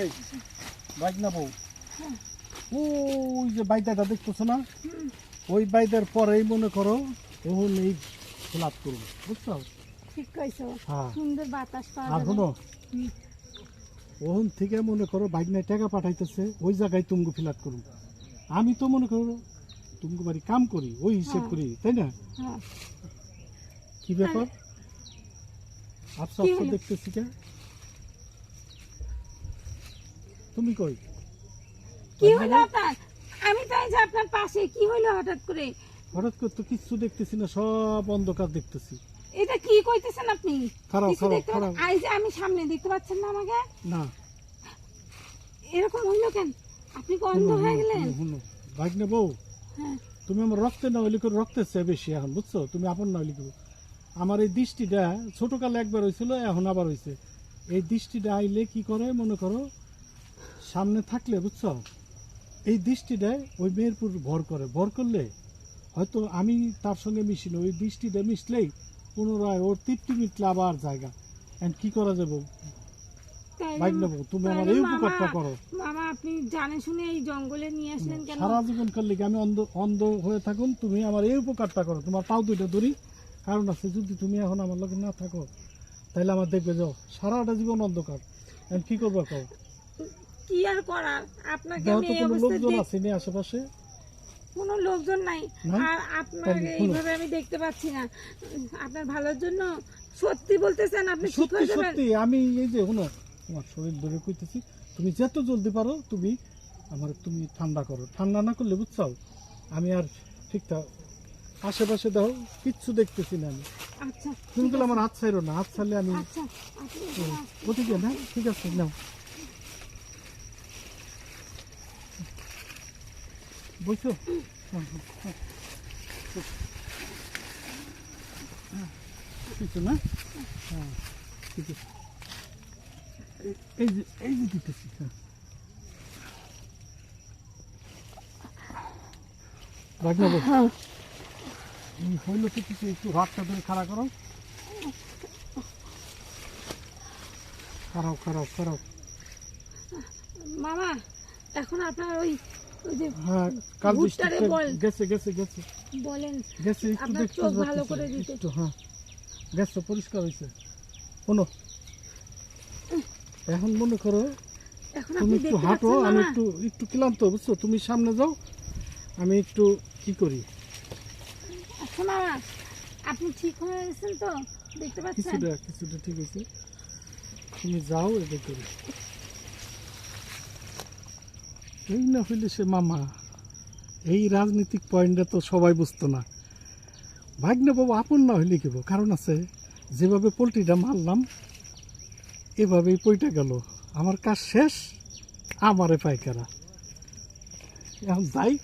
এই বাইক না বউ? ওই যে বাইদাটা দেখতেছো না? ওই বাইদার পরেই মনে করো এখন এই ফ্লাপ করব বুঝছ? ঠিক কইছো। হ্যাঁ। সুন্দর বাতাস পাওয়া আর শোনো হুম। থেকে মনে করো বাইক নাই টাকা পাঠাইতেছে ওই জায়গায় তুমি ফিলাপ করুন। আমি তো মনে করো তুমি বাড়ি কাম করি ওই হিসেব হ্যাঁ। করি তাই না? হ্যাঁ। কি ব্যাপার? আফসা আফসা দেখতেছি কে? তুমি কই? কি হলো আপনার? আমি তো এই যে আপনার পাশে কি হলো হঠাৎ করে? হঠাৎ করে তো কিচ্ছু দেখতেছি না সব অন্ধকার দেখতেছি। এটা কি কইতেছেন আপনি? খারাপ, কিছু খারাপ, খারাপ। এই যে আমি সামনে দেখতে পাচ্ছেন না আমাকে? না। এরকম হইল কেন? আপনি কি অন্ধ হয়ে গেলেন? বাইক নে বউ হ্যাঁ। তুমি আমার রক্তে না হইলে করে রক্তের চেয়ে বেশি এখন বুঝছ? তুমি আপন না হইলে আমার এই দৃষ্টিটা ছোটকালে একবার হয়েছিল এখন আবার হয়েছে এই দৃষ্টিটা আইলে কি করে মনে করো? সামনে থাকলে বুঝছ? এই দৃষ্টিটায় ওই মেয়ের উপর ভর করে। ভর করলে হয়তো আমি তার সঙ্গে মিশি না। ওই দৃষ্টিটা মিশলেই পুনরায় ওর তৃপ্তি মিটলে আবার জায়গা। এন্ড কি করা যাবে? বাইক নেব। তুমি আমার এই উপকারটা করো। মামা আপনি জানে শুনে এই জঙ্গলে নিয়ে আসলেন কেন? সারা জীবন করলে আমি অন্ধ অন্ধ হয়ে থাকুন? তুমি আমার এই উপকারটা করো। তোমার পাও দুইটা কারণ আছে যদি তুমি এখন আমার লগে না থাকো তাহলে আমার দেখবে যাও সারাটা জীবন অন্ধকার। এখন কি করব কও? কি আর করার? আপনাকে আমি এই অবস্থায় লোকজন আছে নি আশেপাশে? কোনো লোকজন নাই? আর শুনো। এইভাবে আমি দেখতে পাচ্ছি না। আপনার ভালোর জন্য সত্যি বলতেছেন আপনি সত্যি সত্যি আমি এই যে শুনো তোমার শরীর ধরে কইতেছি তুমি যত জলদি পারো তুমি আমার তুমি ঠান্ডা করো। ঠান্ডা না করলে বুঝছাও আমি আর ঠিকঠাক আশেপাশে দেখো কিচ্ছু দেখতেছি না আমি। আচ্ছা তুমি বলে আমার হাত ছাইরো না হাত ছাড়লে আমি আচ্ছা আপনি এখানে আসুন। ওদিকে না ঠিক আছে নাও। বুঝছ কিছু না? হ্যাঁ ঠিক আছে এই- যে এই যে দিতেছি হ্যাঁ। রাখ না বস। হ্যাঁ। এই হইল তো কিছু একটু হাতটা ধরে খাড়া করো। খারাপ খারাপ খারাপ মামা এখন আপনার ওই হ্যাঁ কাল ভুট্টারে বৃষ্টিতে বল। গেছে গেছে গেছে। বলেন গেছে একটু দেখতে ভালো করে দিতে। একটু হ্যাঁ। গেছে পরিষ্কার হয়েছে। শোনো এখন মনে করো তুমি একটু হাঁটো আমি একটু একটু ক্লান্ত বুঝছ? তুমি সামনে যাও আমি একটু কি করি? আচ্ছা আপনি ঠিক হয়ে গেছেন তো? দেখতে পাচ্ছেন? কিছুটা কিছুটা ঠিক আছে তুমি যাও এটা করি। এই না হইলে সে মামা। এই রাজনৈতিক পয়েন্টটা তো সবাই বুঝতো না। ভাগ্নে বাবু আপন না হইলে কেব কারণ আছে, যেভাবে পোলট্রিটা মারলাম, এভাবেই পইটা গেল। আমার কাজ শেষ, আমারে পাইকারা। এখন যাই